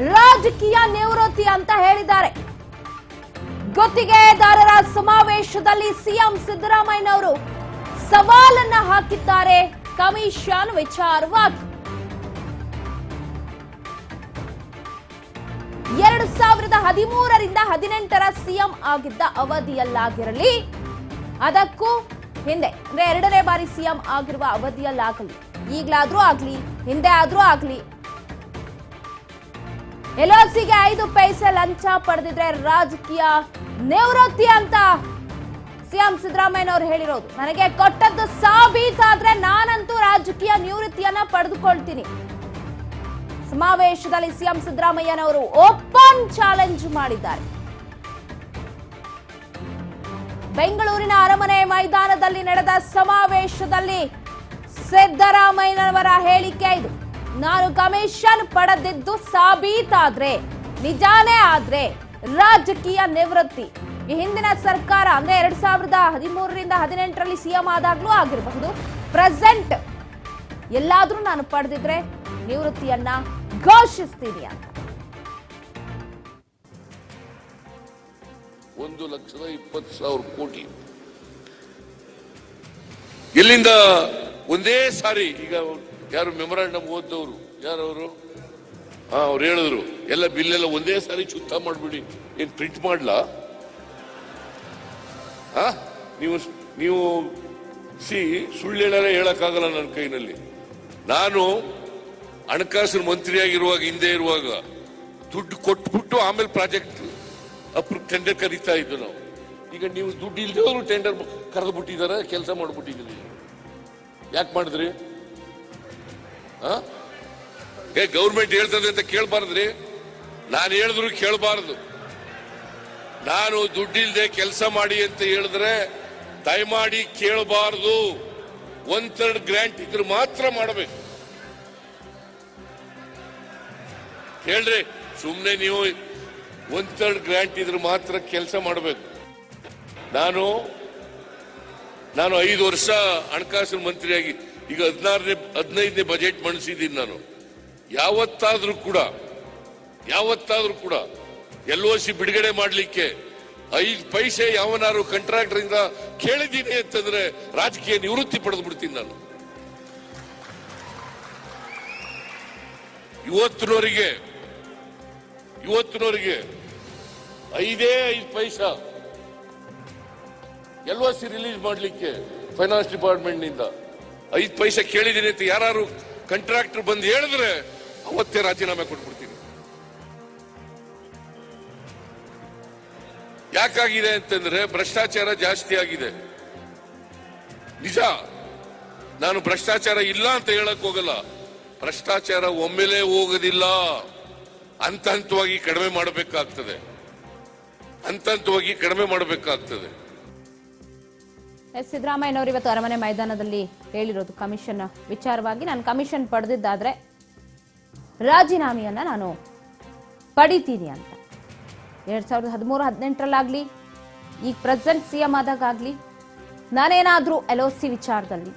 ರಾಜಕೀಯ ನಿವೃತ್ತಿ ಅಂತ ಹೇಳಿದ್ದಾರೆ. ಗುತ್ತಿಗೆದಾರರ ಸಮಾವೇಶದಲ್ಲಿ ಸಿಎಂ ಸಿದ್ದರಾಮಯ್ಯನವರು ಸವಾಲನ್ನ ಹಾಕಿದ್ದಾರೆ. ಕಮಿಷನ್ ವಿಚಾರವಾಗಿ. ಎರಡು ಸಾವಿರದ ಹದಿಮೂರರಿಂದ ಹದಿನೆಂಟರ ಸಿಎಂ ಆಗಿದ್ದ ಅವಧಿಯಲ್ಲಾಗಿರಲಿ, ಅದಕ್ಕೂ ಹಿಂದೆ, ಅಂದ್ರೆ ಎರಡನೇ ಬಾರಿ ಸಿಎಂ ಆಗಿರುವ ಅವಧಿಯಲ್ಲಾಗಲಿ, ಈಗಲಾದ್ರೂ ಆಗ್ಲಿ, ಹಿಂದೆ ಆದ್ರೂ ಆಗ್ಲಿ ಎಲ್ಒಸಿಗೆ ಐದು ಪೈಸೆ ಲಂಚ ಪಡೆದಿದ್ರೆ ರಾಜಕೀಯ ನಿವೃತ್ತಿ ಅಂತ ಸಿಎಂ ಸಿದ್ದರಾಮಯ್ಯನವ್ರು ಹೇಳಿರೋದು. ನನಗೆ ಕೊಟ್ಟದ್ದು ಸಾಬೀತಾದ್ರೆ ನಾನಂತೂ ರಾಜಕೀಯ ನಿವೃತ್ತಿಯನ್ನ ಪಡೆದುಕೊಳ್ತೀನಿ. ಸಮಾವೇಶದಲ್ಲಿ ಸಿಎಂ ಸಿದ್ದರಾಮಯ್ಯನವರು ಓಪನ್ ಚಾಲೆಂಜ್ ಮಾಡಿದ್ದಾರೆ. ಬೆಂಗಳೂರಿನ ಅರಮನೆ ಮೈದಾನದಲ್ಲಿ ನಡೆದ ಸಮಾವೇಶದಲ್ಲಿ ಸಿದ್ದರಾಮಯ್ಯನವರ ಹೇಳಿಕೆ ಇದು. ನಾನು ಕಮಿಷನ್ ಪಡೆದಿದ್ದು ಸಾಬೀತಾದ್ರೆ, ನಿಜಾನೇ ಆದ್ರೆ ರಾಜಕೀಯ ನಿವೃತ್ತಿ. ಈ ಹಿಂದಿನ ಸರ್ಕಾರ ಅಂದ್ರೆ ಎರಡ್ ಸಾವಿರದ ಹದಿಮೂರರಿಂದ ಹದಿನೆಂಟರಲ್ಲಿ ಸಿಎಂ ಆದಾಗ್ಲೂ ಆಗಿರಬಹುದು. ಪ್ರೆಸೆಂಟ್ ಎಲ್ಲಾದ್ರೂ ನಾನು ಪಡೆದಿದ್ರೆ ನಿವೃತ್ತಿಯನ್ನ ಘೋಷಿಸ್ತೀನಿ ಅಂತ. ಒಂದು ಲಕ್ಷದ ಇಪ್ಪತ್ತು ಸಾವಿರ ಕೋಟಿ. ಎಲ್ಲಿಂದ ಒಂದೇ ಸಾರಿ ಈಗ ಯಾರು ಮೆಮೊರಾಂಡಮ್ ಓದ್ದವರು? ಯಾರವರು ಹಾ, ಅವ್ರು ಹೇಳಿದ್ರು. ಎಲ್ಲ ಬಿಲ್ ಎಲ್ಲ ಒಂದೇ ಸಾರಿ ಚುತ್ತ ಮಾಡಿಬಿಡಿ. ಏನು ಪ್ರಿಂಟ್ ಮಾಡ್ಲಾ? ಹಾ, ನೀವು ನೀವು ಸಿ ಸುಳ್ಳು ಹೇಳಾರೆ ಹೇಳೋಕ್ಕಾಗಲ್ಲ ನನ್ನ ಕೈನಲ್ಲಿ. ನಾನು ಹಣಕಾಸಿನ ಮಂತ್ರಿಯಾಗಿರುವಾಗ, ಹಿಂದೆ ಇರುವಾಗ, ದುಡ್ಡು ಕೊಟ್ಬಿಟ್ಟು ಆಮೇಲೆ ಪ್ರಾಜೆಕ್ಟ್ ಅಪ್ರೂವ್ ಟೆಂಡರ್ ಕರೀತಾ ಇದ್ದು ನಾವು. ಈಗ ನೀವು ದುಡ್ಡು ಇಲ್ದವರು ಟೆಂಡರ್ ಕರೆದು ಬಿಟ್ಟಿದ್ದಾರೆ, ಕೆಲಸ ಮಾಡಿಬಿಟ್ಟಿದ್ದೀನಿ ಯಾಕೆ ಮಾಡಿದ್ರಿ? ಏ, ಗೌರ್ಮೆಂಟ್ ಹೇಳ್ತದೆ ಅಂತ ಕೇಳಬಾರ್ದ್ರಿ. ನಾನು ಹೇಳಿದ್ರು ಕೇಳಬಾರದು. ನಾನು ದುಡ್ಡಿಲ್ದೆ ಕೆಲಸ ಮಾಡಿ ಅಂತ ಹೇಳಿದ್ರೆ ದಯಮಾಡಿ ಕೇಳಬಾರದು. ಒನ್ ಥರ್ಡ್ ಗ್ರಾಂಟ್ ಇದ್ರೆ ಮಾತ್ರ ಮಾಡಬೇಕು. ಹೇಳ್ರಿ ಸುಮ್ಮನೆ ನೀವು ಒನ್ ಥರ್ಡ್ ಗ್ರಾಂಟ್ ಇದ್ರೆ ಮಾತ್ರ ಕೆಲಸ ಮಾಡಬೇಕು. ನಾನು ನಾನು ಐದು ವರ್ಷ ಹಣಕಾಸಿನ ಮಂತ್ರಿಯಾಗಿ ಈಗ ಹದಿನಾರನೇ, ಹದಿನೈದನೇ ಬಜೆಟ್ ಮಂಡಿಸಿದ್ದೀನಿ ನಾನು. ಯಾವತ್ತಾದ್ರೂ ಕೂಡ ಯಾವತ್ತಾದ್ರೂ ಕೂಡ ಎಲ್ ಒ ಸಿ ಬಿಡುಗಡೆ ಮಾಡಲಿಕ್ಕೆ ಐದು ಪೈಸೆ ಯಾವನಾರು ಕಾಂಟ್ರಾಕ್ಟರ್ ಇಂದ ಕೇಳಿದ್ದೀನಿ ಅಂತಂದ್ರೆ ರಾಜಕೀಯ ನಿವೃತ್ತಿ ಪಡೆದು ಬಿಡ್ತೀನಿ ನಾನು. ಇವತ್ತಿನವರಿಗೆ ಇವತ್ತಿನವರಿಗೆ ಐದೇ ಐದು ಪೈಸಾ ಎಲ್ ಸಿ ರಿಲೀಸ್ ಮಾಡಲಿಕ್ಕೆ ಫೈನಾನ್ಸ್ ಡಿಪಾರ್ಟ್ಮೆಂಟ್ನಿಂದ ಐದು ಪೈಸೆ ಕೇಳಿದ್ದೀನಿ ಅಂತ ಯಾರು ಕಾಂಟ್ರಾಕ್ಟರ್ ಬಂದು ಹೇಳಿದ್ರೆ ಅವತ್ತೇ ರಾಜೀನಾಮೆ ಕೊಟ್ಬಿಡ್ತೀನಿ. ಯಾಕಾಗಿದೆ ಅಂತಂದ್ರೆ ಭ್ರಷ್ಟಾಚಾರ ಜಾಸ್ತಿ ಆಗಿದೆ. ನಿಜ, ನಾನು ಭ್ರಷ್ಟಾಚಾರ ಇಲ್ಲ ಅಂತ ಹೇಳಕ್ ಹೋಗಲ್ಲ. ಭ್ರಷ್ಟಾಚಾರ ಒಮ್ಮೆಲೇ ಹೋಗೋದಿಲ್ಲ. ಹಂತ ಹಂತವಾಗಿ ಕಡಿಮೆ ಮಾಡಬೇಕಾಗ್ತದೆ. ಹಂತ ಹಂತವಾಗಿ ಕಡಿಮೆ ಮಾಡಬೇಕಾಗ್ತದೆ. ಎಸ್, ಸಿದ್ದರಾಮಯ್ಯನವರು ಇವತ್ತು ಅರಮನೆ ಮೈದಾನದಲ್ಲಿ ಹೇಳಿರೋದು ಕಮಿಷನ್ ವಿಚಾರವಾಗಿ. ನಾನು ಕಮಿಷನ್ ಪಡೆದಿದ್ದಾದ್ರೆ ರಾಜೀನಾಮೆಯನ್ನ ನಾನು ಪಡಿತೀನಿ ಅಂತ. ಎರಡ್ ಸಾವಿರದ ಹದಿಮೂರು ಹದಿನೆಂಟರಲ್ಲಾಗ್ಲಿ, ಈಗ ಪ್ರೆಸೆಂಟ್ ಸಿ ಎಂ ಆದಾಗಲಿ ನಾನೇನಾದರೂ ಎಲ್ ಸಿ ವಿಚಾರದಲ್ಲಿ